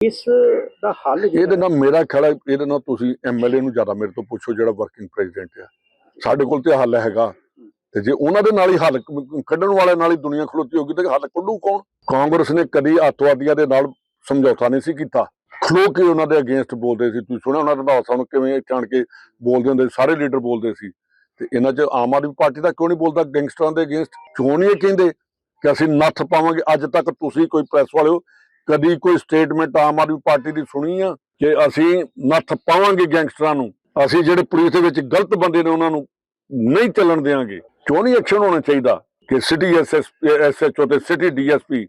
ਇਸ ਦਾ ਹੱਲ ਇਹਦੇ ਨਾਲ ਮੇਰਾ ਖਿਆਲ ਇਹਦੇ ਨਾਲ ਤੁਸੀਂ ਐਮਐਲਏ ਨੂੰ ਜ਼ਿਆਦਾ ਮੇਰੇ ਤੋਂ ਪੁੱਛੋ ਜਿਹੜਾ ਵਰਕਿੰਗ ਪ੍ਰੈਜ਼ੀਡੈਂਟ ਆ। ਸਾਡੇ ਕੋਲ ਤੇ ਹੱਲ ਹੈਗਾ। ਤੇ ਜੇ ਉਹਨਾਂ ਦੇ ਨਾਲ ਹੀ ਹੱਲ ਕੱਢਣ ਵਾਲੇ ਨਾਲ ਹੀ ਦੁਨੀਆ ਖਲੋਤੀ ਹੋਗੀ ਤੇ ਹੱਲ ਕੱਢੂ ਕੌਣ? ਕਾਂਗਰਸ ਨੇ ਕਦੀ ਅੱਤਵਾਦੀਆਂ ਦੇ ਨਾਲ ਸਮਝੌਤਾ ਨਹੀਂ ਸੀ ਕੀਤਾ। ਖਲੋ ਕੇ ਉਹਨਾਂ ਦੇ ਅਗੇਂਸਟ ਬੋਲਦੇ ਸੀ। ਤੁਸੀਂ ਸੁਣਿਆ ਉਹਨਾਂ ਦਾ ਸਾਨੂੰ ਕਿਵੇਂ ਇੱਥੇ ਕੇ ਬੋਲਦੇ ਹੁੰਦੇ ਸਾਰੇ ਲੀਡਰ ਬੋਲਦੇ ਸੀ। ਤੇ ਇਹਨਾਂ 'ਚ ਆਮ ਆਦਮੀ ਪਾਰਟੀ ਦਾ ਕਿਉਂ ਨਹੀਂ ਬੋਲਦਾ ਗੈਂਗਸਟਰਾਂ ਦੇ ਅਗੇਂਸਟ ਕਿਉਂ ਨਹੀਂ ਕਹਿੰਦੇ? ਕਿ ਅਸੀਂ ਨੱਥ ਪਾਵਾਂਗੇ, ਅੱਜ ਤੱਕ ਤੁਸੀਂ ਕੋਈ ਪ੍ਰੈਸ ਵਾਲਿਓ ਕਦੀ ਕੋਈ ਸਟੇਟਮੈਂਟ ਆਮ ਆਦਮੀ ਪਾਰਟੀ ਦੀ ਸੁਣੀ ਆ ਕਿ ਅਸੀਂ ਨੱਥ ਪਾਵਾਂਗੇ ਗੈਂਗਸਟਰਾਂ ਨੂੰ, ਅਸੀਂ ਜਿਹੜੇ ਪੁਲਿਸ ਦੇ ਵਿੱਚ ਗਲਤ ਬੰਦੇ ਨੇ ਉਹਨਾਂ ਨੂੰ ਨਹੀਂ ਚੱਲਣ ਦੇਵਾਂਗੇ ਕਿਉਂ ਨਹੀਂ ਐਕਸ਼ਨ ਹੋਣਾ ਚਾਹੀਦਾ ਕਿ ਸਿਟੀ ਐਸਐਸ ਐਸਐਚਓ ਤੇ ਸਿਟੀ ਡੀਐਸਪੀ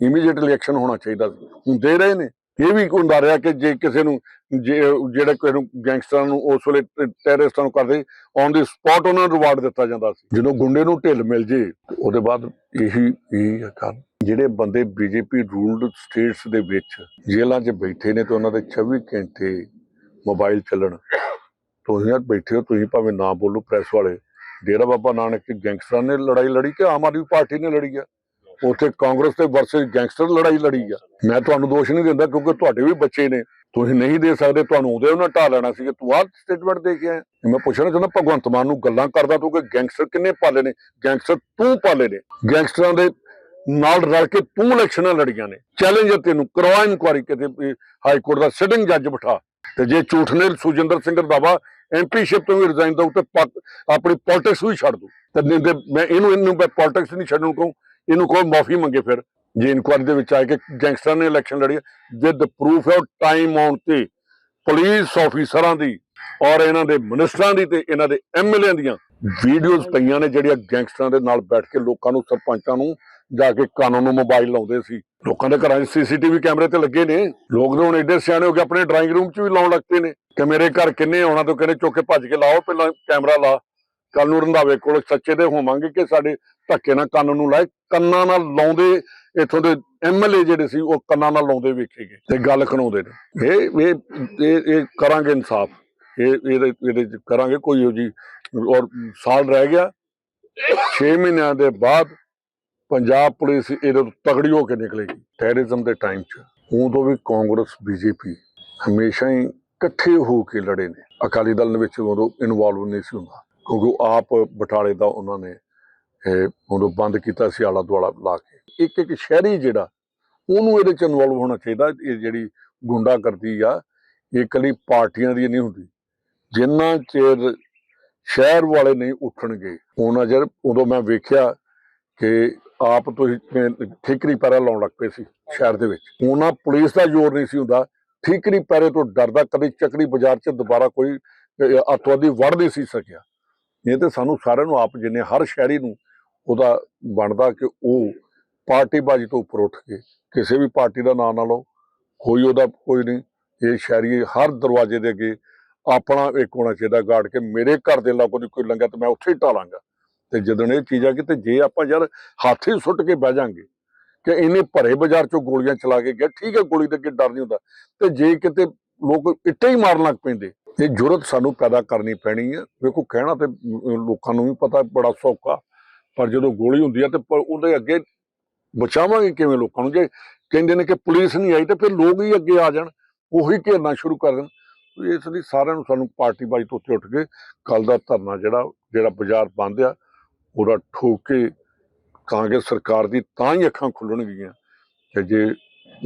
ਇਮੀਡੀਏਟਲੀ ਐਕਸ਼ਨ ਹੋਣਾ ਚਾਹੀਦਾ ਸੀ? ਹੁਣ ਦੇ ਰਹੇ ਨੇ। ਇਹ ਵੀ ਹੁੰਦਾ ਰਿਹਾ ਕਿ ਜੇ ਕਿਸੇ ਨੂੰ ਜੇ ਜਿਹੜਾ ਨੂੰ ਗੈਂਗਸਟਰਾਂ ਨੂੰ ਉਸ ਵੇਲੇ ਟੈਰਰਿਸਟਾਂ ਨੂੰ ਕਰਦੇ ਔਨ ਦੀ ਸਪੌਟ ਉਹਨਾਂ ਨੂੰ ਰਿਵਾਰਡ ਦਿੱਤਾ ਜਾਂਦਾ ਸੀ। ਜਦੋਂ ਗੁੰਡੇ ਨੂੰ ਢਿੱਲ ਮਿਲ ਜੇ, ਉਹਦੇ ਬਾਅਦ ਇਹੀ ਇਹੀ ਕਾਰਨ। ਜਿਹੜੇ ਬੰਦੇ ਬੀਜੇਪੀ ਰੂਲਡ ਸਟੇਟਸ ਦੇ ਵਿੱਚ ਜੇਲ੍ਹਾਂ 'ਚ ਬੈਠੇ ਨੇ ਤੇ ਉਹਨਾਂ ਦੇ 24 ਘੰਟੇ ਮੋਬਾਈਲ ਚੱਲਣ, ਤੁਸੀਂ ਯਾਰ ਬੈਠੇ ਹੋ, ਤੁਸੀਂ ਭਾਵੇਂ ਨਾ ਬੋਲੋ ਪ੍ਰੈਸ ਵਾਲੇ। ਡੇਰਾ ਬਾਬਾ ਨਾਨਕ ਚ ਗੈਂਗਸਟਰਾਂ ਨੇ ਲੜਾਈ ਲੜੀ ਕਿ ਆਮ ਆਦਮੀ ਪਾਰਟੀ ਨੇ ਲੜੀ ਆ? ਉੱਥੇ ਕਾਂਗਰਸ ਤੇ ਵਰਸਸ ਗੈਂਗਸਟਰ ਲੜਾਈ ਲੜੀ ਆ। ਮੈਂ ਤੁਹਾਨੂੰ ਦੋਸ਼ ਨਹੀਂ ਦਿੰਦਾ ਕਿਉਂਕਿ ਤੁਹਾਡੇ ਵੀ ਬੱਚੇ ਨੇ। ਤੁਸੀਂ ਨਹੀਂ ਦੇ ਸਕਦੇ, ਤੁਹਾਨੂੰ ਉਹਦੇ ਉਹਨਾਂ ਢਾ ਲੈਣਾ ਸੀ ਕਿ ਤੂੰ ਆਹ ਸਟੇਟਮੈਂਟ ਦੇ ਕੇ ਆਇਆ। ਮੈਂ ਪੁੱਛਣਾ ਚਾਹੁੰਦਾ, ਭਗਵੰਤ ਮਾਨ ਨੂੰ ਗੱਲਾਂ ਕਰਦਾ ਤੂੰ ਕਿ ਗੈਂਗਸਟਰ ਕਿੰਨੇ ਪਾਲੇ ਨੇ? ਗੈਂਗਸਟਰ ਤੂੰ ਪਾਲੇ ਨੇ। ਗੈਂਗਸਟਰਾਂ ਦੇ ਨਾਲ ਰਲ ਕੇ ਤੂੰ ਇਲੈਕਸ਼ਨਾਂ ਲੜੀਆਂ ਨੇ। ਚੈਲੰਜਰ ਤੈਨੂੰ, ਕਰਵਾ ਇਨਕੁਆਰੀ ਕਿਤੇ ਹਾਈ ਕੋਰਟ ਦਾ ਸਿਟਿੰਗ ਜੱਜ ਬਿਠਾ। ਤੇ ਜੇ ਝੂਠ ਨੇ, ਸੁਜਿੰਦਰ ਸਿੰਘ ਰੰਧਾਵਾ ਐਮਪੀਸ਼ਿਪ ਤੋਂ ਵੀ ਰਿਜ਼ਾਈਨ ਦਊ ਤੇ ਆਪਣੀ ਪੋਲਿਟਿਕਸ ਵੀ ਛੱਡ ਦੂ ਤੇ ਮੈਂ ਇਹਨੂੰ ਇਹਨੂੰ ਮੈਂ ਪੋਲਿਟਿਕਸ ਨਹੀਂ ਛੱਡਣ ਕਹੂੰ। ਇਹਨੂੰ ਕੋਈ ਮਾਫੀ ਮੰਗੇ ਫਿਰ। ਜੇ ਇਨਕੁਆਰੀ ਦੇ ਵਿੱਚ ਆਏ ਕਿ ਗੈਂਗਸਟਰਾਂ ਨੇ ਇਲੈਕਸ਼ਨ ਲੜੀ ਵਿਦ ਪ੍ਰੂਫ ਹੈ ਟਾਈਮ ਆਉਣ ਤੇ ਪੁਲਿਸ ਆਫੀਸਰਾਂ ਦੀ ਔਰ ਇਹਨਾਂ ਦੇ ਮਿਨਿਸਟਰਾਂ ਦੀ ਤੇ ਇਹਨਾਂ ਦੇ ਐਮਐਲਏ ਦੀਆਂ ਵੀਡੀਓਜ਼ ਪਈਆਂ ਨੇ ਜਿਹੜੀਆਂ ਗੈਂਗਸਟਰਾਂ ਦੇ ਨਾਲ ਬੈਠ ਕੇ ਲੋਕਾਂ ਨੂੰ, ਸਰਪੰਚਾਂ ਨੂੰ ਜਾ ਕੇ ਕਾਨੂੰਨ ਨੂੰ ਮੋਬਾਈਲ ਲਾਉਂਦੇ ਸੀ। ਲੋਕਾਂ ਦੇ ਘਰਾਂ 'ਚ ਸੀਸੀਟੀਵੀ ਕੈਮਰੇ ਤੇ ਲੱਗੇ ਨੇ। ਲੋਕ ਤਾਂ ਹੁਣ ਐਡੇ ਸਿਆਣੇ ਹੋ ਕੇ ਆਪਣੇ ਡਰਾਇੰਗ ਰੂਮ 'ਚ ਵੀ ਲਾਉਣ ਲੱਗਦੇ ਨੇ ਕਿ ਮੇਰੇ ਘਰ ਕਿੰਨੇ ਆਉਣਾ ਤੋਂ ਕਹਿੰਦੇ ਚੁੱਕ ਕੇ ਭੱਜ ਕੇ ਲਾਓ, ਪਹਿਲਾਂ ਕੈਮਰਾ ਲਾ। ਕੱਲ ਨੂੰ ਰੰਧਾਵੇ ਕੋਲ ਸੱਚੇ ਦੇ ਹੋਵਾਂਗੇ ਕਿ ਸਾਡੇ ਧੱਕੇ ਨਾਲ ਕੰਨ ਨੂੰ ਲਾਏ, ਕੰਨਾਂ ਨਾਲ ਲਾਉਂਦੇ ਇੱਥੋਂ ਦੇ ਐਮਐਲਏ ਜਿਹੜੇ ਸੀ, ਉਹ ਕੰਨਾਂ ਨਾਲ ਲਾਉਂਦੇ ਵੇਖੇ ਤੇ ਗੱਲ ਖਣਾਉਂਦੇ ਨੇ। ਇਹ ਇਹ ਇਹ ਕਰਾਂਗੇ ਇਨਸਾਫ। ਇਹ, ਇਹਦੇ ਇਹਦੇ ਕਰਾਂਗੇ ਕੋਈ ਹੋ ਜੀ ਔਰ ਸਾਲ ਰਹਿ ਗਿਆ। 6 ਮਹੀਨਿਆਂ ਦੇ ਬਾਅਦ ਪੰਜਾਬ ਪੁਲਿਸ ਇਹਦੇ ਤੋਂ ਤਗੜੀ ਹੋ ਕੇ ਨਿਕਲੇਗੀ ਟੈਰਰਿਜ਼ਮ ਦੇ ਟਾਈਮ 'ਚ। ਉਦੋਂ ਵੀ ਕਾਂਗਰਸ, ਬੀਜੇਪੀ ਹਮੇਸ਼ਾ ਹੀ ਇਕੱਠੇ ਹੋ ਕੇ ਲੜੇ ਨੇ। ਅਕਾਲੀ ਦਲ ਦੇ ਵਿੱਚ ਉਦੋਂ ਇਨਵੋਲਵ ਨਹੀਂ ਸੀ ਹੁੰਦਾ। ਕਿਉਂਕਿ ਆਪ ਬਟਾਲੇ ਦਾ ਉਹਨਾਂ ਨੇ ਇਹ ਉਦੋਂ ਬੰਦ ਕੀਤਾ ਸੀ ਆਲਾ ਦੁਆਲਾ ਲਾ ਕੇ। ਇੱਕ ਇੱਕ ਸ਼ਹਿਰੀ ਜਿਹੜਾ ਉਹਨੂੰ ਇਹਦੇ ਚ ਇਨਵੋਲਵ ਹੋਣਾ ਚਾਹੀਦਾ ਇਹ ਜਿਹੜੀ ਗੁੰਡਾਗਰਦੀ ਆ ਇਹ ਇਕੱਲੀ ਪਾਰਟੀਆਂ ਦੀ ਨਹੀਂ ਹੁੰਦੀ। ਜਿੰਨਾ ਚਿਰ ਸ਼ਹਿਰ ਵਾਲੇ ਨਹੀਂ ਉੱਠਣਗੇ ਉਹਨਾਂ ਚਿਰ ਉਦੋਂ ਮੈਂ ਵੇਖਿਆ ਕਿ ਆਪ ਤੁਸੀਂ ਠੀਕਰੀ ਪੈਰਾ ਲਾਉਣ ਲੱਗ ਪਏ ਸੀ ਸ਼ਹਿਰ ਦੇ ਵਿੱਚ। ਉਹਨਾਂ ਪੁਲਿਸ ਦਾ ਜ਼ੋਰ ਨਹੀਂ ਸੀ ਹੁੰਦਾ। ਠੀਕਰੀ ਪੈਰੇ ਤੋਂ ਡਰਦਾ ਕਦੇ ਚੱਕਰੀ ਬਾਜ਼ਾਰ 'ਚ ਦੁਬਾਰਾ ਕੋਈ ਅਹ, ਅੱਤਵਾਦੀ ਵੜ ਨਹੀਂ ਸੀ ਸਕਿਆ। ਇਹ ਤੇ ਸਾਨੂੰ ਸਾਰਿਆਂ ਨੂੰ ਆਪ ਜਿੰਨੇ ਹਰ ਸ਼ਹਿਰੀ ਨੂੰ ਉਹਦਾ ਬਣਦਾ ਕਿ ਉਹ ਪਾਰਟੀਬਾਜ਼ੀ ਤੋਂ ਉੱਪਰ ਉੱਠ ਕੇ ਕਿਸੇ ਵੀ ਪਾਰਟੀ ਦਾ ਨਾਂ ਨਾ ਲਓ, ਕੋਈ ਉਹਦਾ ਕੋਈ ਨਹੀਂ, ਇਹ ਸ਼ਹਿਰੀ ਹਰ ਦਰਵਾਜ਼ੇ ਦੇ ਅੱਗੇ ਆਪਣਾ ਇੱਕ ਹੋਣਾ ਚਾਹੀਦਾ ਗਾਰਡ ਕੇ ਮੇਰੇ ਘਰ ਦੇ ਲਾਗੋਂ ਦੀ ਕੋਈ ਲੰਘਿਆ ਤੇ ਮੈਂ ਉੱਥੇ ਹੀ ਟਾਲਾਂਗਾ ਤੇ ਜਦੋਂ ਇਹ ਚੀਜ਼ ਆ ਕਿ ਜੇ ਆਪਾਂ ਯਾਰ ਹੱਥ ਹੀ ਸੁੱਟ ਕੇ ਬਹਿ ਜਾਾਂਗੇ ਕਿ ਇਹਨੇ ਭਰੇ ਬਾਜ਼ਾਰ ਚੋਂ ਗੋਲੀਆਂ ਚਲਾ ਕੇ ਗਿਆ, ਠੀਕ ਹੈ ਗੋਲੀ ਦੇ ਅੱਗੇ ਡਰ ਨਹੀਂ ਹੁੰਦਾ। ਤੇ ਜੇ ਕਿਤੇ ਲੋਕ ਇੱਟੇ ਹੀ ਮਾਰਨ ਲੱਗ ਪੈਂਦੇ ਇਹ ਜੁਰਤ ਸਾਨੂੰ ਪੈਦਾ ਕਰਨੀ ਪੈਣੀ ਹੈ। ਵੇਖੋ, ਕਹਿਣਾ ਤੇ ਲੋਕਾਂ ਨੂੰ ਵੀ ਪਤਾ ਬੜਾ ਸੌਖਾ, ਪਰ ਜਦੋਂ ਗੋਲੀ ਹੁੰਦੀ ਆ ਤੇ ਪ- ਉਹਦੇ ਅੱਗੇ ਬਚਾਵਾਂਗੇ ਕਿਵੇਂ ਲੋਕਾਂ ਨੂੰ? ਜੇ ਕਹਿੰਦੇ ਨੇ ਕਿ ਪੁਲਿਸ ਨਹੀਂ ਆਈ ਤੇ ਫਿਰ ਲੋਕ ਹੀ ਅੱਗੇ ਆ ਜਾਣ, ਉਹੀ ਘੇਰਨਾ ਸ਼ੁਰੂ ਕਰ ਦੇਣ। ਇਸ ਲਈ ਸਾਰਿਆਂ ਨੂੰ ਸਾਨੂੰ ਪਾਰਟੀ ਬਾਜੀ ਤੋਂ ਉੱਤੇ ਉੱਠ ਕੇ ਕੱਲ ਦਾ ਧਰਨਾ ਜਿਹੜਾ ਜਿਹੜਾ ਬਾਜ਼ਾਰ ਬੰਦ ਆ, ਉਹਦਾ ਠੋਕ ਕੇ ਕਾਂਗਰਸ ਸਰਕਾਰ ਦੀ ਤਾਂ ਹੀ ਅੱਖਾਂ ਖੁੱਲਣਗੀਆਂ ਕਿ ਜੇ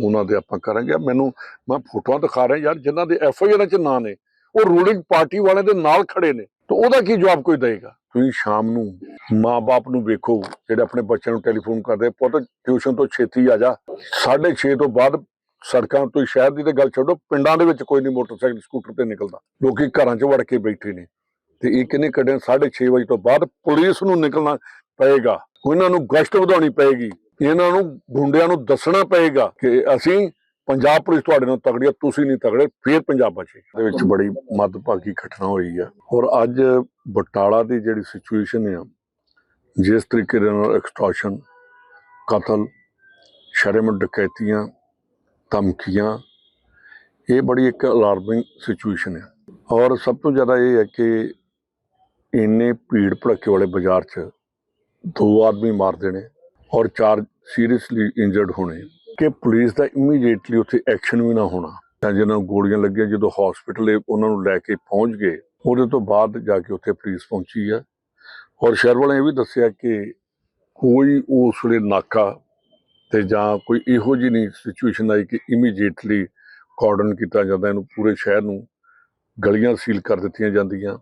ਉਹਨਾਂ ਦੇ ਆਪਾਂ ਕਰਾਂਗੇ। ਮੈਨੂੰ, ਮੈਂ ਫੋਟੋਆਂ ਦਿਖਾ ਰਿਹਾ ਯਾਰ, ਜਿਨ੍ਹਾਂ ਦੇ ਐਫ ਆਈ ਆਰ ਚ ਨਾਂ ਨੇ। ਉਹ ਰੂਲਿੰਗ ਪਾਰਟੀ ਵਾਲਿਆਂ ਦੇ ਨਾਲ ਖੜੇ ਨੇ। ਤਾਂ ਉਹਦਾ ਕੀ ਜਵਾਬ ਕੋਈ ਦੇਗਾ ਤੁਸੀਂ ਸ਼ਾਮ ਨੂੰ ਮਾਪੇ ਨੂੰ ਵੇਖੋ, ਜਿਹੜੇ ਆਪਣੇ ਬੱਚਿਆਂ ਨੂੰ ਟੈਲੀਫੋਨ ਕਰਦੇ ਪੁੱਤ ਟਿਊਸ਼ਨ ਤੋਂ ਛੇਤੀ ਆ ਜਾ। 6:30 ਤੋਂ ਬਾਅਦ ਸੜਕਾਂ ਤੋਂ ਸ਼ਹਿਰ ਦੀ ਤੇ ਗੱਲ ਛੱਡੋ, ਪਿੰਡਾਂ ਦੇ ਵਿੱਚ ਕੋਈ ਨਹੀਂ ਮੋਟਰਸਾਈਕਲ, ਸਕੂਟਰ ਤੇ ਨਿਕਲਦਾ। ਲੋਕੀ ਘਰਾਂ 'ਚ ਵੜ ਕੇ ਬੈਠੇ ਨੇ। ਤੇ ਇਹ ਕਿੰਨੇ ਕੱਢਣ 6:30 ਵਜੇ ਤੋਂ ਬਾਅਦ ਪੁਲਿਸ ਨੂੰ ਨਿਕਲਣਾ ਪਏਗਾ। ਉਹਨਾਂ ਨੂੰ ਗਸ਼ਤ ਵਧਾਉਣੀ ਪਏਗੀ। ਇਹਨਾਂ ਨੂੰ, ਗੁੰਡਿਆਂ ਨੂੰ ਦੱਸਣਾ ਪਏਗਾ ਕਿ ਅਸੀਂ ਪੰਜਾਬ ਪੁਲਿਸ ਤੁਹਾਡੇ ਨਾਲ ਤਗੜੀ ਆ, ਤੁਸੀਂ ਨਹੀਂ ਤਗੜੇ ਫੇਰ ਪੰਜਾਬ ਬਚੇ। ਦੇ ਵਿੱਚ ਬੜੀ ਮੱਦਭਾਗੀ ਘਟਨਾ ਹੋਈ ਆ। ਔਰ ਅੱਜ ਬਟਾਲਾ ਦੀ ਜਿਹੜੀ ਸਿਚੁਏਸ਼ਨ ਆ, ਜਿਸ ਤਰੀਕੇ ਦੇ ਨਾਲ ਐਕਸਟ੍ਰੈਸ਼ਨ ਕਤਲ ਸ਼ਰਮ ਡਕੈਤੀਆਂ, ਧਮਕੀਆਂ, ਇਹ ਬੜੀ ਇੱਕ ਅਲਾਰਮਿੰਗ ਸਿਚੁਏਸ਼ਨ ਹੈ ਔਰ ਸਭ ਤੋਂ ਜ਼ਿਆਦਾ ਇਹ ਹੈ ਕਿ ਇੰਨੇ ਭੀੜ ਭੜੱਕੇ ਵਾਲੇ ਬਾਜ਼ਾਰ 'ਚ ਦੋ ਆਦਮੀ ਮਾਰ ਦੇਣੇ ਔਰ ਚਾਰ ਸੀਰੀਅਸਲੀ ਇੰਜਰਡ ਹੋਣੇ। ਕਿ ਪੁਲਿਸ ਦਾ ਇਮੀਡੀਏਟਲੀ ਉੱਥੇ ਐਕਸ਼ਨ ਵੀ ਨਾ ਹੋਣਾ। ਤਾਂ ਜਿਹਨਾਂ ਨੂੰ ਗੋਲੀਆਂ ਲੱਗੀਆਂ, ਜਦੋਂ ਹਸਪੀਟਲ ਉਹਨਾਂ ਨੂੰ ਲੈ ਕੇ ਪਹੁੰਚ ਗਏ, ਉਹਦੇ ਤੋਂ ਬਾਅਦ ਜਾ ਕੇ ਉੱਥੇ ਪੁਲਿਸ ਪਹੁੰਚੀ ਆ। ਔਰ ਸ਼ਹਿਰ ਵਾਲਿਆਂ ਇਹ ਵੀ ਦੱਸਿਆ ਕਿ ਕੋਈ ਉਸ ਵੇਲੇ ਨਾਕਾ ਤੇ ਜਾਂ ਕੋਈ ਇਹੋ ਜਿਹੀ ਨਹੀਂ ਸਿਚੁਏਸ਼ਨ ਆਈ ਕਿ ਇਮੀਡੀਏਟਲੀ ਕਾਰਡਨ ਕੀਤਾ ਜਾਂਦਾ, ਇਹਨੂੰ ਪੂਰੇ ਸ਼ਹਿਰ ਨੂੰ ਗਲੀਆਂ ਸੀਲ ਕਰ ਦਿੱਤੀਆਂ ਜਾਂਦੀਆਂ,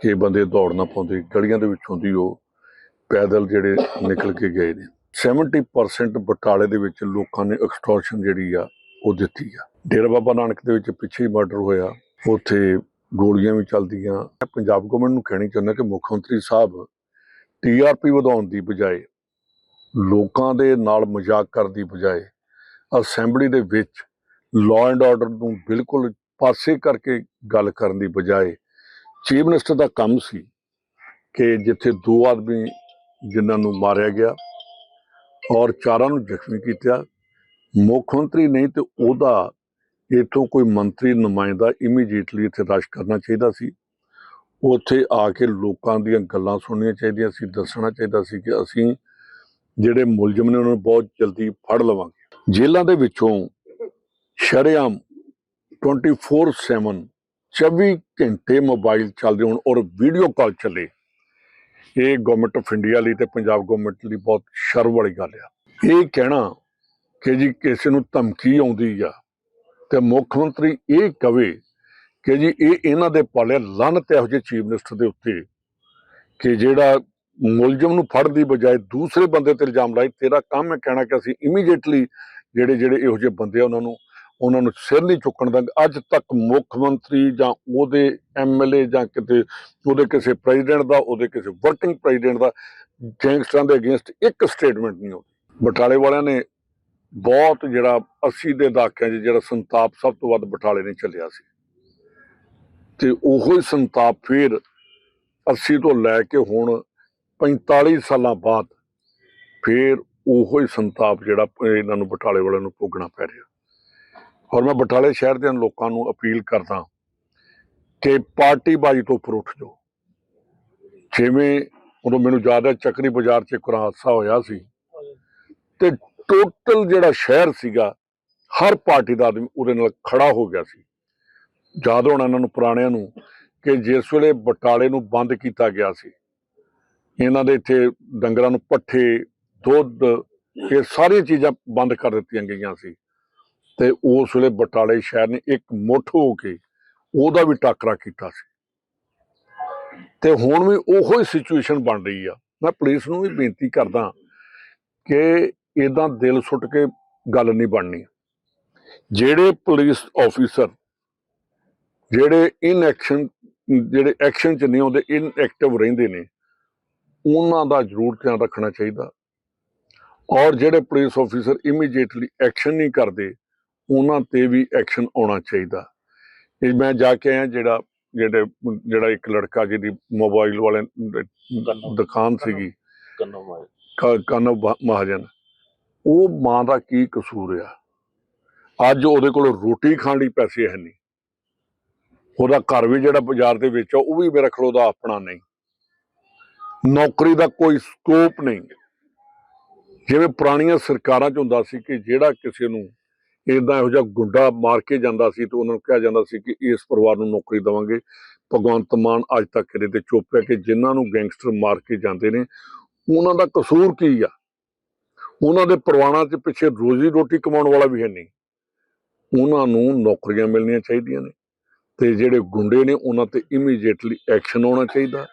ਕਿ ਬੰਦੇ ਦੌੜ ਨਾ ਪਾਉਂਦੇ, ਗਲੀਆਂ ਦੇ ਵਿੱਚੋਂ ਦੀ ਉਹ ਪੈਦਲ ਜਿਹੜੇ ਨਿਕਲ ਕੇ ਗਏ ਨੇ। 70% ਬਟਾਲੇ ਦੇ ਵਿੱਚ ਲੋਕਾਂ ਨੇ ਐਕਸਟੋਰਸ਼ਨ ਜਿਹੜੀ ਆ, ਉਹ ਦਿੱਤੀ ਆ। ਡੇਰਾ ਬਾਬਾ ਨਾਨਕ ਦੇ ਵਿੱਚ ਪਿੱਛੇ ਹੀ ਮਰਡਰ ਹੋਇਆ। ਉੱਥੇ ਗੋਲੀਆਂ ਵੀ ਚੱਲਦੀਆਂ। ਮੈਂ ਪੰਜਾਬ ਗਵਰਨਮੈਂਟ ਨੂੰ ਕਹਿਣੀ ਚਾਹੁੰਦਾ ਕਿ ਮੁੱਖ ਮੰਤਰੀ ਸਾਹਿਬ ਟੀਆਰਪੀ ਵਧਾਉਣ ਦੀ ਬਜਾਏ, ਲੋਕਾਂ ਦੇ ਨਾਲ ਮਜ਼ਾਕ ਕਰਨ ਦੀ ਬਜਾਏ ਅਸੈਂਬਲੀ ਦੇ ਵਿੱਚ ਲਾਅ ਐਂਡ ਆਰਡਰ ਨੂੰ ਬਿਲਕੁਲ ਪਾਸੇ ਕਰਕੇ ਗੱਲ ਕਰਨ ਦੀ ਬਜਾਏ ਚੀਫ ਮਿਨਿਸਟਰ ਦਾ ਕੰਮ ਸੀ ਕਿ ਜਿੱਥੇ ਦੋ ਆਦਮੀ ਜਿਨ੍ਹਾਂ ਨੂੰ ਮਾਰਿਆ ਗਿਆ ਔਰ ਚਾਰਾਂ ਨੂੰ ਜ਼ਖਮੀ ਕੀਤਾ। ਮੁੱਖ ਮੰਤਰੀ ਨਹੀਂ ਤੇ ਉਹਦਾ ਇਥੋਂ ਕੋਈ ਮੰਤਰੀ ਨੁਮਾਇੰਦਾ ਇਮੀਡੀਏਟਲੀ ਇੱਥੇ ਰਸ਼ ਕਰਨਾ ਚਾਹੀਦਾ ਸੀ। ਉੱਥੇ ਆ ਕੇ ਲੋਕਾਂ ਦੀਆਂ ਗੱਲਾਂ ਸੁਣਨੀਆਂ ਚਾਹੀਦੀਆਂ ਸੀ, ਦੱਸਣਾ ਚਾਹੀਦਾ ਸੀ ਕਿ ਅਸੀਂ ਜਿਹੜੇ ਮੁਲਜ਼ਮ ਨੇ ਉਹਨਾਂ ਨੂੰ ਬਹੁਤ ਜਲਦੀ ਫੜ ਲਵਾਂਗੇ। ਜੇਲ੍ਹਾਂ ਦੇ ਵਿੱਚੋਂ ਸ਼ਰੇਆਮ 24/7 24 ਘੰਟੇ ਮੋਬਾਈਲ ਚੱਲਦੇ ਹੋਣ ਔਰ ਵੀਡੀਓ ਕਾਲ ਚੱਲੇ। ਇਹ ਗਵਰਨਮੈਂਟ ਆਫ ਇੰਡੀਆ ਲਈ ਤੇ ਪੰਜਾਬ ਗਵਰਨਮੈਂਟ ਲਈ ਬਹੁਤ ਸ਼ਰਮ ਵਾਲੀ ਗੱਲ ਆ। ਇਹ ਕਹਿਣਾ ਕਿ ਜੀ ਕਿਸੇ ਨੂੰ ਧਮਕੀ ਆਉਂਦੀ ਆ ਤੇ ਮੁੱਖ ਮੰਤਰੀ ਇਹ ਕਵੇ ਕਿ ਜੀ ਇਹ ਇਹਨਾਂ ਦੇ ਪਾਲੇ ਲੰਨਤ ਇਹੋ ਜਿਹੇ ਚੀਫ ਮਿਨਿਸਟਰ ਦੇ ਉੱਤੇ ਕਿ ਜਿਹੜਾ ਮੁਲਜ਼ਮ ਨੂੰ ਫੜ ਦੀ ਬਜਾਏ ਦੂਸਰੇ ਬੰਦੇ ਤੇ ਇਲਜ਼ਾਮ ਲਾਏ, ਤੇਰਾ ਕੰਮ ਹੈ ਕਹਿਣਾ ਕਿ ਅਸੀਂ ਇਮੀਡੀਏਟਲੀ ਜਿਹੜੇ ਜਿਹੜੇ ਇਹੋ ਜਿਹੇ ਬੰਦੇ ਆ ਉਹਨਾਂ ਨੂੰ ਉਹਨਾਂ ਨੂੰ ਸਿਰ ਨਹੀਂ ਚੁੱਕਣ ਦਾਂਗੇ ਅੱਜ ਤੱਕ ਮੁੱਖ ਮੰਤਰੀ ਜਾਂ ਉਹਦੇ ਐਮਐਲਏ ਜਾਂ ਕਿਤੇ ਉਹਦੇ ਕਿਸੇ ਪ੍ਰੈਜ਼ੀਡੈਂਟ ਦਾ, ਉਹਦੇ ਕਿਸੇ ਵਰਕਿੰਗ ਪ੍ਰੈਜ਼ੀਡੈਂਟ ਦਾ ਗੈਂਗਸਟਰਾਂ ਦੇ ਅਗੇਂਸਟ ਇੱਕ ਸਟੇਟਮੈਂਟ ਨਹੀਂ ਆਉਂਦੀ ਬਟਾਲੇ ਵਾਲਿਆਂ ਨੇ ਬਹੁਤ ਜਿਹੜਾ 80 ਦੇ ਦਹਾਕਿਆਂ 'ਚ ਜਿਹੜਾ ਸੰਤਾਪ ਸਭ ਤੋਂ ਵੱਧ ਬਟਾਲੇ ਨੇ ਚੱਲਿਆ ਸੀ। ਤੇ ਉਹੋ ਹੀ ਸੰਤਾਪ ਫਿਰ 80 ਤੋਂ ਲੈ ਕੇ ਹੁਣ 45 ਸਾਲਾਂ ਬਾਅਦ ਫਿਰ ਉਹੋ ਹੀ ਸੰਤਾਪ ਜਿਹੜਾ ਇਹਨਾਂ ਨੂੰ ਬਟਾਲੇ ਵਾਲਿਆਂ ਨੂੰ ਭੋਗਣਾ ਪੈ ਰਿਹਾ। ਔਰ ਮੈਂ ਬਟਾਲੇ ਸ਼ਹਿਰ ਦੇ ਲੋਕਾਂ ਨੂੰ ਅਪੀਲ ਕਰਦਾ ਕਿ ਪਾਰਟੀਬਾਜ਼ੀ ਤੋਂ ਉੱਪਰ ਉੱਠ ਜਾਓ। ਜਿਵੇਂ ਉਦੋਂ ਮੈਨੂੰ ਯਾਦ ਹੈ ਚੱਕਰੀ ਬਾਜ਼ਾਰ 'ਚ ਇੱਕ ਹਾਦਸਾ ਹੋਇਆ ਸੀ ਤੇ ਟੋਟਲ ਜਿਹੜਾ ਸ਼ਹਿਰ ਸੀਗਾ, ਹਰ ਪਾਰਟੀ ਦਾ ਆਦਮੀ ਉਹਦੇ ਨਾਲ ਖੜਾ ਹੋ ਗਿਆ ਸੀ। ਯਾਦ ਹੋਣਾ ਇਹਨਾਂ ਨੂੰ ਪੁਰਾਣਿਆਂ ਨੂੰ ਕਿ ਜਿਸ ਵੇਲੇ ਬਟਾਲੇ ਨੂੰ ਬੰਦ ਕੀਤਾ ਗਿਆ ਸੀ, ਇਹਨਾਂ ਦੇ ਇੱਥੇ ਡੰਗਰਾਂ ਨੂੰ ਪੱਠੇ, ਦੁੱਧ, ਇਹ ਸਾਰੀਆਂ ਚੀਜ਼ਾਂ ਬੰਦ ਕਰ ਦਿੱਤੀਆਂ ਗਈਆਂ ਸੀ। ਤੇ ਉਸ ਵੇਲੇ ਬਟਾਲੇ ਸ਼ਹਿਰ ਨੇ ਇੱਕ ਮੁੱਠ ਹੋ ਕੇ ਉਹਦਾ ਵੀ ਟਾਕਰਾ ਕੀਤਾ ਸੀ। ਤੇ ਹੁਣ ਵੀ ਉਹੋ ਹੀ ਸਿਚੁਏਸ਼ਨ ਬਣ ਰਹੀ ਆ। ਮੈਂ ਪੁਲਿਸ ਨੂੰ ਵੀ ਬੇਨਤੀ ਕਰਦਾ ਕਿ ਇਦਾਂ ਦਿਲ ਸੁੱਟ ਕੇ ਗੱਲ ਨਹੀਂ ਬਣਨੀ। ਜਿਹੜੇ ਪੁਲਿਸ ਆਫੀਸਰ ਜਿਹੜੇ ਇਨ ਐਕਸ਼ਨ ਜਿਹੜੇ ਐਕਸ਼ਨ ਚ ਨਹੀਂ ਆਉਂਦੇ ਇਨ ਐਕਟਿਵ ਰਹਿੰਦੇ ਨੇ, ਉਹਨਾਂ ਦਾ ਜ਼ਰੂਰ ਧਿਆਨ ਰੱਖਣਾ ਚਾਹੀਦਾ। ਔਰ ਜਿਹੜੇ ਪੁਲਿਸ ਆਫੀਸਰ ਇਮੀਡੀਏਟਲੀ ਐਕਸ਼ਨ ਨਹੀਂ ਕਰਦੇ ਉਹਨਾਂ ਤੇ ਵੀ ਐਕਸ਼ਨ ਆਉਣਾ ਚਾਹੀਦਾ। ਇਹ ਮੈਂ ਜਾ ਕੇ ਆਇਆ ਜਿਹੜਾ ਜਿਹੜੇ ਜਿਹੜਾ ਇੱਕ ਲੜਕਾ ਜਿਹਦੀ ਮੋਬਾਈਲ ਵਾਲੇ ਕੰਨੋ ਦੁਕਾਨ ਸੀਗੀ। ਕਨਵ ਮਹਾਜਨ। ਉਹ ਮਾਂ ਦਾ ਕੀ ਕਸੂਰ ਆ? ਅੱਜ ਉਹਦੇ ਕੋਲ ਰੋਟੀ ਖਾਣ ਲਈ ਪੈਸੇ ਹੈ ਨਹੀਂ। ਉਹਦਾ ਘਰ ਵੀ ਜਿਹੜਾ ਬਾਜ਼ਾਰ ਦੇ ਵਿੱਚ ਆ ਉਹ ਵੀ ਮੇਰਾ ਖਲੋ ਦਾ ਆਪਣਾ ਨਹੀਂ। ਨੌਕਰੀ ਦਾ ਕੋਈ ਸਕੋਪ ਨਹੀਂ। ਜਿਵੇਂ ਪੁਰਾਣੀਆਂ ਸਰਕਾਰਾਂ 'ਚ ਹੁੰਦਾ ਸੀ ਕਿ ਜਿਹੜਾ ਕਿਸੇ ਨੂੰ ਇਦਾਂ ਇਹੋ ਜਿਹਾ ਗੁੰਡਾ ਮਾਰ ਕੇ ਜਾਂਦਾ ਸੀ ਤੇ ਉਹਨਾਂ ਨੂੰ ਕਿਹਾ ਜਾਂਦਾ ਸੀ ਕਿ ਇਸ ਪਰਿਵਾਰ ਨੂੰ ਨੌਕਰੀ ਦੇਵਾਂਗੇ। ਭਗਵੰਤ ਮਾਨ ਅੱਜ ਤੱਕ ਇਹਦੇ ਤੇ ਚੁੱਪ ਹੈ ਕਿ ਜਿਨ੍ਹਾਂ ਨੂੰ ਗੈਂਗਸਟਰ ਮਾਰ ਕੇ ਜਾਂਦੇ ਨੇ, ਉਹਨਾਂ ਦਾ ਕਸੂਰ ਕੀ ਆ? ਉਹਨਾਂ ਦੇ ਪਰਿਵਾਰਾਂ 'ਚ ਪਿੱਛੇ ਰੋਜ਼ੀ ਰੋਟੀ ਕਮਾਉਣ ਵਾਲਾ ਵੀ ਹੈ ਨਹੀਂ। ਉਹਨਾਂ ਨੂੰ ਨੌਕਰੀਆਂ ਮਿਲਣੀਆਂ ਚਾਹੀਦੀਆਂ ਨੇ ਤੇ ਜਿਹੜੇ ਗੁੰਡੇ ਨੇ ਉਹਨਾਂ ਤੇ ਇਮੀਡੀਏਟਲੀ ਐਕਸ਼ਨ ਹੋਣਾ ਚਾਹੀਦਾ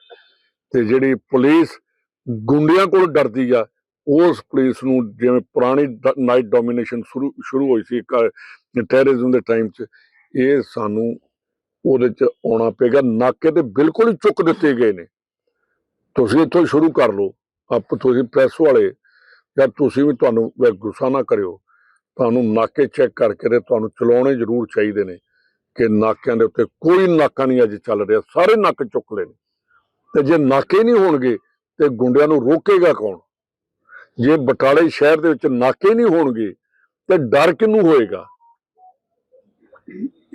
ਤੇ ਜਿਹੜੀ ਪੁਲਿਸ ਗੁੰਡਿਆਂ ਕੋਲ ਡਰਦੀ ਆ ਉਸ ਪੁਲਿਸ ਨੂੰ ਜਿਵੇਂ ਪੁਰਾਣੀ ਨਾਈਟ ਡੋਮੀਨੇਸ਼ਨ ਸ਼ੁਰੂ ਸ਼ੁਰੂ ਹੋਈ ਸੀ ਟੈਰਰਿਜ਼ਮ ਦੇ ਟਾਈਮ 'ਚ, ਇਹ ਸਾਨੂੰ ਉਹਦੇ 'ਚ ਆਉਣਾ ਪਏਗਾ ਨਾਕੇ ਤੇ ਬਿਲਕੁਲ ਹੀ ਚੁੱਕ ਦਿੱਤੇ ਗਏ ਨੇ। ਤੁਸੀਂ ਇੱਥੋਂ ਸ਼ੁਰੂ ਕਰ ਲਓ, ਆਪ ਤੁਸੀਂ ਪ੍ਰੈਸ ਵਾਲੇ, ਜਾਂ ਤੁਸੀਂ ਵੀ ਤੁਹਾਨੂੰ ਗੁੱਸਾ ਨਾ ਕਰਿਓ, ਤੁਹਾਨੂੰ ਨਾਕੇ ਚੈੱਕ ਕਰਕੇ ਤੇ ਤੁਹਾਨੂੰ ਚਲਾਉਣੇ ਜ਼ਰੂਰ ਚਾਹੀਦੇ ਨੇ, ਕਿ ਨਾਕਿਆਂ ਦੇ ਉੱਤੇ ਕੋਈ ਨਾਕਾ ਨਹੀਂ ਅੱਜ ਚੱਲ ਰਿਹਾ, ਸਾਰੇ ਨੱਕ ਚੁੱਕ ਲਏ ਨੇ। ਤੇ ਜੇ ਨਾਕੇ ਨਹੀਂ ਹੋਣਗੇ, ਤੇ ਗੁੰਡਿਆਂ ਨੂੰ ਰੋਕੇਗਾ ਕੌਣ? ਜੇ ਬਟਾਲੇ ਸ਼ਹਿਰ ਦੇ ਵਿੱਚ ਨਾਕੇ ਨਹੀਂ ਹੋਣਗੇ, ਤੇ ਡਰ ਕਿਹਨੂੰ ਹੋਏਗਾ?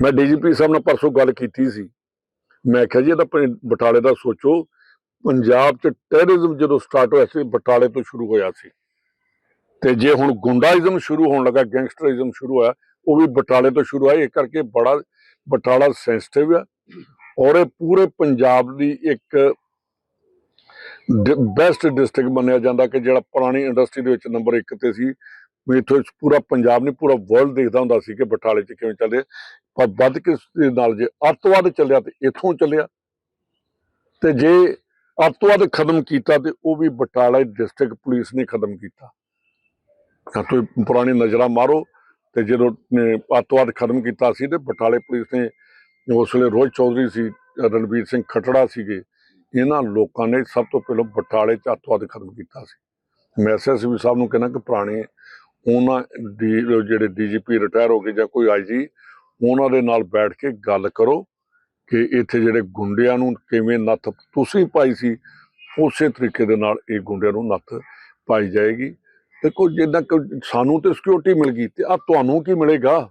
ਮੈਂ ਡੀਜੀਪੀ ਸਾਹਿਬ ਨਾਲ ਪਰਸੋਂ ਗੱਲ ਕੀਤੀ ਸੀ। ਮੈਂ ਕਿਹਾ ਜੀ ਇਹਦਾ ਪ- ਬਟਾਲੇ ਦਾ ਸੋਚੋ। ਪੰਜਾਬ 'ਚ ਟੈਰਰਿਜ਼ਮ ਜਦੋਂ ਸਟਾਰਟ ਹੋਇਆ ਸੀ, ਬਟਾਲੇ ਤੋਂ ਸ਼ੁਰੂ ਹੋਇਆ ਸੀ। ਤੇ ਜੇ ਹੁਣ ਗੁੰਡਾਇਜ਼ਮ ਸ਼ੁਰੂ ਹੋਣ ਲੱਗਾ ਗੈਂਗਸਟਰਿਜ਼ਮ ਸ਼ੁਰੂ ਹੋਇਆ, ਉਹ ਵੀ ਬਟਾਲੇ ਤੋਂ ਸ਼ੁਰੂ ਹੋਇਆ। ਇਹ ਕਰਕੇ ਬੜਾ ਬਟਾਲਾ ਸੈਂਸਿਟਿਵ ਆ। ਔਰ ਇਹ ਪੂਰੇ ਪੰਜਾਬ ਦੀ ਇੱਕ ਬੈਸਟ ਡਿਸਟ੍ਰਿਕਟ ਮੰਨਿਆ ਜਾਂਦਾ ਕਿ ਜਿਹੜਾ ਪੁਰਾਣੀ ਇੰਡਸਟਰੀ ਦੇ ਵਿੱਚ ਨੰਬਰ 1 ਤੇ ਸੀ। ਵੀ ਇੱਥੋਂ ਪੂਰਾ ਪੰਜਾਬ ਨਹੀਂ, ਪੂਰਾ ਵਰਲਡ ਦੇਖਦਾ ਹੁੰਦਾ ਸੀ ਕਿ ਬਟਾਲੇ 'ਚ ਕਿਵੇਂ ਚੱਲੇ। ਪਰ ਵੱਧ ਕਿਸ ਦੇ ਨਾਲ ਜੇ ਅੱਤਵਾਦ ਚੱਲਿਆ ਤੇ ਇੱਥੋਂ ਚੱਲਿਆ। ਤੇ ਜੇ ਅੱਤਵਾਦ ਖਤਮ ਕੀਤਾ ਤੇ ਉਹ ਵੀ ਬਟਾਲਾ ਡਿਸਟ੍ਰਿਕਟ ਪੁਲਿਸ ਨੇ ਖਤਮ ਕੀਤਾ। ਤਾਂ ਤੁਸੀਂ ਪੁਰਾਣੀ ਨਜ਼ਰਾਂ ਮਾਰੋ ਤੇ ਜਦੋਂ ਅੱਤਵਾਦ ਖਤਮ ਕੀਤਾ ਸੀ ਤੇ ਬਟਾਲੇ ਪੁਲਿਸ ਨੇ ਉਸ ਵੇਲੇ ਰੋਹਿਤ ਚੌਧਰੀ ਸੀ ਰਣਵੀਰ ਸਿੰਘ ਖਟੜਾ ਸੀਗੇ। ਇਹਨਾਂ ਲੋਕਾਂ ਨੇ ਸਭ ਤੋਂ ਪਹਿਲਾਂ ਬਟਾਲੇ ਚ ਅੱਤਵਾਦ ਖਤਮ ਕੀਤਾ ਸੀ। ਮੈਂ ਐਸਐਸਪੀ ਸਾਹਿਬ ਨੂੰ ਕਹਿੰਦਾ ਕਿ ਪੁਰਾਣੇ ਉਹਨਾਂ ਦੀ, ਜਿਹੜੇ ਡੀਜੀਪੀ ਰਿਟਾਇਰ ਹੋ ਗਏ ਜਾਂ ਕੋਈ ਆਈਜੀ ਉਹਨਾਂ ਦੇ ਨਾਲ ਬੈਠ ਕੇ ਗੱਲ ਕਰੋ ਕਿ ਇੱਥੇ ਜਿਹੜੇ ਗੁੰਡਿਆਂ ਨੂੰ ਕਿਵੇਂ ਨੱਥ ਤੁਸੀਂ ਪਾਈ ਸੀ, ਉਸੇ ਤਰੀਕੇ ਦੇ ਨਾਲ ਇਹ ਗੁੰਡਿਆਂ ਨੂੰ ਨੱਥ ਪਾਈ ਜਾਏਗੀ। ਦੇਖੋ ਜਿੱਦਾਂ ਕਿ ਸਾਨੂੰ ਤੇ ਸਿਕਿਉਰਿਟੀ ਮਿਲ ਗਈ ਤੇ ਆ ਤੁਹਾਨੂੰ ਕੀ ਮਿਲੇਗਾ?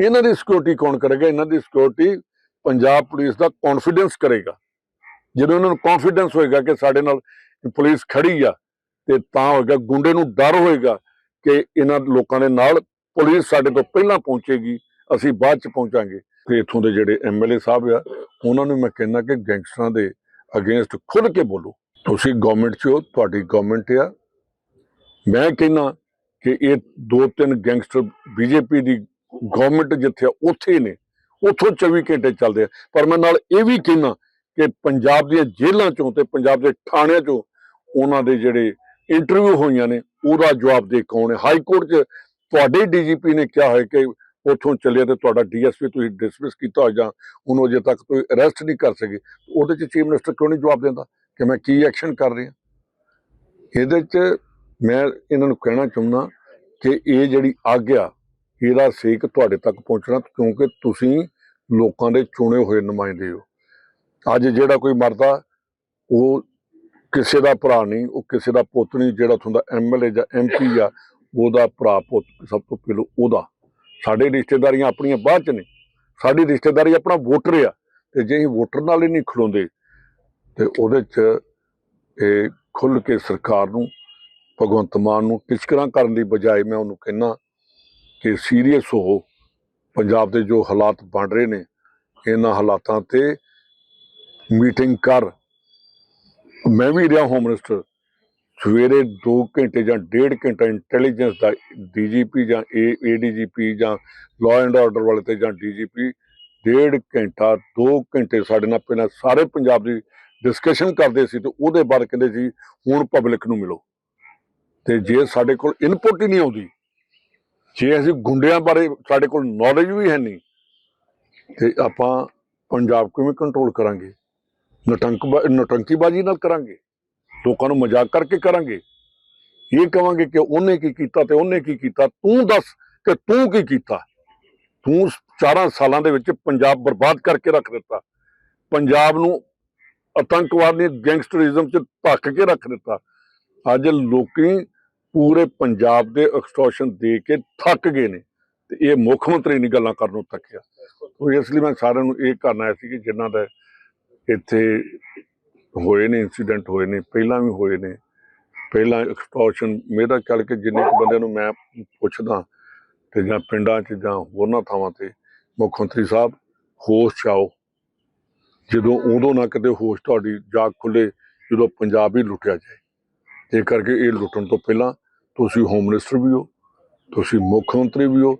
ਇਹਨਾਂ ਦੀ ਸਿਕਿਉਰਿਟੀ ਕੌਣ ਕਰੇਗਾ? ਇਹਨਾਂ ਦੀ ਸਿਕਿਉਰਿਟੀ ਪੰਜਾਬ ਪੁਲਿਸ ਦਾ ਕੌਨਫੀਡੈਂਸ ਕਰੇਗਾ। ਜਦੋਂ ਇਹਨਾਂ ਨੂੰ ਕੌਨਫੀਡੈਂਸ ਹੋਏਗਾ ਕਿ ਸਾਡੇ ਨਾਲ ਪੁਲਿਸ ਖੜੀ ਆ, ਤੇ ਤਾਂ ਹੋਏਗਾ, ਗੁੰਡੇ ਨੂੰ ਡਰ ਹੋਏਗਾ ਕਿ ਇਹਨਾਂ ਲੋਕਾਂ ਦੇ ਨਾਲ ਪੁਲਿਸ ਸਾਡੇ ਤੋਂ ਪਹਿਲਾਂ ਪਹੁੰਚੇਗੀ, ਅਸੀਂ ਬਾਅਦ ਚ ਪਹੁੰਚਾਂਗੇ। ਤੇ ਇਥੋਂ ਦੇ ਜਿਹੜੇ ਐਮਐਲਏ ਸਾਹਿਬ ਆ, ਉਹਨਾਂ ਨੂੰ ਮੈਂ ਕਹਿੰਦਾ ਕਿ ਗੈਂਗਸਟਰਾਂ ਦੇ ਅਗੇਂਸਟ ਖੁੱਲ ਕੇ ਬੋਲੋ। ਤੁਸੀਂ ਗਵਰਨਮੈਂਟ 'ਚ ਹੋ, ਤੁਹਾਡੀ ਗਵਰਨਮੈਂਟ ਆ। ਮੈਂ ਕਹਿੰਦਾ ਕਿ ਇਹ ਦੋ ਤਿੰਨ ਗੈਂਗਸਟਰ ਬੀਜੇਪੀ ਦੀ ਗਵਰਨਮੈਂਟ ਜਿੱਥੇ ਆ, ਉੱਥੇ ਹੀ ਨੇ। ਉੱਥੋਂ 24 ਘੰਟੇ ਚੱਲਦੇ ਆ। ਪਰ ਮੈਂ ਨਾਲ ਇਹ ਵੀ ਕਹਿੰਦਾ ਕਿ ਪੰਜਾਬ ਦੀਆਂ ਜੇਲ੍ਹਾਂ ਚੋਂ ਤੇ ਪੰਜਾਬ ਦੇ ਥਾਣਿਆਂ ਚੋਂ ਉਹਨਾਂ ਦੇ ਜਿਹੜੇ ਇੰਟਰਵਿਊ ਹੋਈਆਂ ਨੇ, ਉਹਦਾ ਜਵਾਬ ਦੇ ਕੌਣ ਹੈ ਹਾਈ ਕੋਰਟ 'ਚ ਤੁਹਾਡੇ ਡੀਜੀਪੀ ਨੇ ਕਿਹਾ ਹੈ ਕਿ ਉੱਥੋਂ ਚੱਲਿਆ ਤੇ ਤੁਹਾਡਾ ਡੀਐਸਪੀ ਤੁਸੀਂ ਡਿਸਮਿਸ ਕੀਤਾ ਹੋਇਆ ਜਾਂ ਉਹਨੂੰ ਅਜੇ ਤੱਕ ਕੋਈ ਅਰੈਸਟ ਨਹੀਂ ਕਰ ਸਕੇ। ਉਹਦੇ 'ਚ ਚੀਫ ਮਿਨਿਸਟਰ ਕਿਉਂ ਨਹੀਂ ਜਵਾਬ ਦਿੰਦਾ ਕਿ ਮੈਂ ਕੀ ਐਕਸ਼ਨ ਕਰ ਰਿਹਾ? ਇਹਦੇ 'ਚ ਮੈਂ ਇਹਨਾਂ ਨੂੰ ਕਹਿਣਾ ਚਾਹੁੰਦਾ ਕਿ ਇਹ ਜਿਹੜੀ ਆਗਿਆ, ਇਹਦਾ ਸੇਕ ਤੁਹਾਡੇ ਤੱਕ ਪਹੁੰਚਣਾ ਕਿਉਂਕਿ ਤੁਸੀਂ ਲੋਕਾਂ ਦੇ ਚੁਣੇ ਹੋਏ ਨੁਮਾਇੰਦੇ ਹੋ। ਅੱਜ ਜਿਹੜਾ ਕੋਈ ਮਰਦਾ, ਉਹ ਕਿਸੇ ਦਾ ਭਰਾ ਨਹੀਂ, ਉਹ ਕਿਸੇ ਦਾ ਪੁੱਤ ਨਹੀਂ, ਜਿਹੜਾ ਉੱਥੋਂ ਦਾ ਐਮਐਲਏ ਜਾਂ ਐਮਪੀ ਆ, ਉਹਦਾ ਭਰਾ ਪੁੱਤ ਸਭ ਤੋਂ ਪਹਿਲਾਂ ਉਹਦਾ। ਸਾਡੇ ਰਿਸ਼ਤੇਦਾਰੀਆਂ ਆਪਣੀਆਂ ਬਾਅਦ ਚ ਨੇ। ਸਾਡੀ ਰਿਸ਼ਤੇਦਾਰੀ ਆਪਣਾ ਵੋਟਰ ਆ, ਤੇ ਜੇ ਅਸੀਂ ਵੋਟਰ ਨਾਲ ਹੀ ਨਹੀਂ ਖਲੋਂਦੇ, ਤੇ ਉਹਦੇ ਚ ਇਹ ਖੁੱਲ ਕੇ ਸਰਕਾਰ ਨੂੰ, ਭਗਵੰਤ ਮਾਨ ਨੂੰ ਟਿਚਕਰਾਂ ਕਰਨ ਦੀ ਬਜਾਏ ਮੈਂ ਉਹਨੂੰ ਕਹਿੰਨਾ ਕਿ ਸੀਰੀਅਸ ਹੋ। ਪੰਜਾਬ ਦੇ ਜੋ ਹਾਲਾਤ ਬਣ ਰਹੇ ਨੇ, ਇਹਨਾਂ ਹਾਲਾਤਾਂ ਤੇ ਮੀਟਿੰਗ ਕਰ। ਮੈਂ ਵੀ ਰਿਹਾ ਹੋਮ ਮਿਨਿਸਟਰ ਸਵੇਰੇ 2 ਘੰਟੇ ਜਾਂ 1.5 ਘੰਟਾ ਇੰਟੈਲੀਜੈਂਸ ਦਾ ਡੀਜੀਪੀ ਜਾਂ ਏਡੀਜੀਪੀ ਜਾਂ ਲਾਅ ਐਂਡ ਆਰਡਰ ਵਾਲੇ ਤੇ ਜਾਂ ਡੀਜੀਪੀ ਡੇਢ ਘੰਟਾ 2 ਘੰਟੇ ਸਾਡੇ ਨਾਲ ਪਹਿਲਾਂ ਸਾਰੇ ਪੰਜਾਬ ਦੀ ਡਿਸਕਸ਼ਨ ਕਰਦੇ ਸੀ ਤੇ ਉਹਦੇ ਬਾਅਦ ਕਹਿੰਦੇ ਸੀ, ਹੁਣ ਪਬਲਿਕ ਨੂੰ ਮਿਲੋ। ਤੇ ਜੇ ਸਾਡੇ ਕੋਲ ਇਨਪੁਟ ਹੀ ਨਹੀਂ ਆਉਂਦੀ, ਜੇ ਅਸੀਂ ਗੁੰਡਿਆਂ ਬਾਰੇ ਸਾਡੇ ਕੋਲ ਨੌਲੇਜ ਵੀ ਹੈ ਨਹੀਂ, ਤੇ ਆਪਾਂ ਪੰਜਾਬ ਕਿਵੇਂ ਕੰਟਰੋਲ ਕਰਾਂਗੇ? ਨਟੰਕ ਨਟੰਕੀਬਾਜ਼ੀ ਨਾਲ ਕਰਾਂਗੇ। ਲੋਕਾਂ ਨੂੰ ਮਜ਼ਾਕ ਕਰਕੇ ਕਰਾਂਗੇ। ਇਹ ਕਵਾਂਗੇ ਕਿ ਉਹਨੇ ਕੀ ਕੀਤਾ ਤੇ ਉਹਨੇ ਕੀ ਕੀਤਾ। ਤੂੰ ਦੱਸ ਕਿ ਤੂੰ ਕੀ ਕੀਤਾ। ਤੂੰ 4 ਸਾਲਾਂ ਦੇ ਵਿੱਚ ਪੰਜਾਬ ਬਰਬਾਦ ਕਰਕੇ ਰੱਖ ਦਿੱਤਾ। ਪੰਜਾਬ ਨੂੰ ਆਤੰਕਵਾਦ ਨੇ ਗੈਂਗਸਟਰਿਜ਼ਮ 'ਚ ਧੱਕ ਕੇ ਰੱਖ ਦਿੱਤਾ। ਅੱਜ ਲੋਕੀ ਪੂਰੇ ਪੰਜਾਬ ਦੇ ਐਕਸਟੋਰਸ਼ਨ ਦੇ ਕੇ ਥੱਕ ਗਏ ਨੇ ਤੇ ਇਹ ਮੁੱਖ ਮੰਤਰੀ ਨਹੀਂ ਗੱਲਾਂ ਕਰਨ ਨੂੰ ਥੱਕਿਆ। ਸੋ ਇਸ ਲਈ ਮੈਂ ਸਾਰਿਆਂ ਨੂੰ ਇਹ ਕਰਨਾ ਆਇਆ ਸੀ ਕਿ ਜਿਨ੍ਹਾਂ ਦਾ ਇੱਥੇ ਹੋਏ ਨੇ ਇਨਸੀਡੈਂਟ ਹੋਏ ਨੇ, ਪਹਿਲਾਂ ਵੀ ਹੋਏ ਨੇ। ਪਹਿਲਾਂ ਐਕਸਟੋਰਸ਼ਨ ਮੇਰਾ ਚੱਲ ਕੇ ਜਿੰਨੇ ਕੁ ਬੰਦਿਆਂ ਨੂੰ ਮੈਂ ਪੁੱਛਦਾ ਤੇ ਜਾਂ ਪਿੰਡਾਂ 'ਚ ਜਾਂ ਹੋਰਨਾਂ ਥਾਵਾਂ ਤੇ, ਮੁੱਖ ਮੰਤਰੀ ਸਾਹਿਬ, ਹੋਸ਼ 'ਚ ਜਦੋਂ ਉਦੋਂ ਨਾ ਕਿਤੇ ਹੋਸ਼ ਤੁਹਾਡੀ ਜਾਗ ਖੁੱਲੇ, ਜਦੋਂ ਪੰਜਾਬ ਹੀ ਲੁੱਟਿਆ ਜਾਏ। ਇਹ ਕਰਕੇ ਇਹ ਲੁੱਟਣ ਤੋਂ ਪਹਿਲਾਂ ਤੁਸੀਂ ਹੋਮ ਮਿਨਿਸਟਰ ਵੀ ਹੋ, ਤੁਸੀਂ ਮੁੱਖ ਮੰਤਰੀ ਵੀ ਹੋ,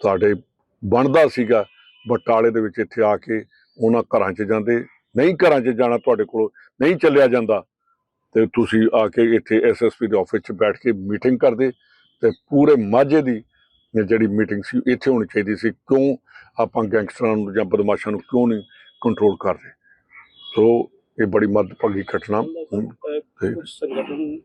ਤੁਹਾਡੇ ਬਣਦਾ ਸੀਗਾ ਬਟਾਲੇ ਦੇ ਵਿੱਚ ਇੱਥੇ ਆ ਕੇ ਉਹਨਾਂ ਘਰਾਂ 'ਚ ਜਾਂਦੇ ਨਹੀਂ ਘਰਾਂ 'ਚ ਜਾਣਾ ਤੁਹਾਡੇ ਕੋਲ ਨਹੀਂ ਚੱਲਿਆ ਜਾਂਦਾ। ਤੇ ਤੁਸੀਂ ਆ ਕੇ ਇੱਥੇ ਐਸਐਸਪੀ ਦੇ ਆਫਿਸ 'ਚ ਬੈਠ ਕੇ ਮੀਟਿੰਗ ਕਰਦੇ ਤੇ ਪੂਰੇ ਮਾਝੇ ਦੀ ਜਿਹੜੀ ਮੀਟਿੰਗ ਸੀ ਇੱਥੇ ਹੋਣੀ ਚਾਹੀਦੀ ਸੀ। ਕਿਉਂ ਆਪਾਂ ਗੈਂਗਸਟਰਾਂ ਨੂੰ ਜਾਂ ਬਦਮਾਸ਼ਾਂ ਨੂੰ ਕਿਉਂ ਨਹੀਂ ਕੰਟਰੋਲ ਕਰ ਰਹੇ ਸੋ ਇਹ ਬੜੀ ਮੱਦਭਾਗੀ ਘਟਨਾ। ਸੰਗਠਨ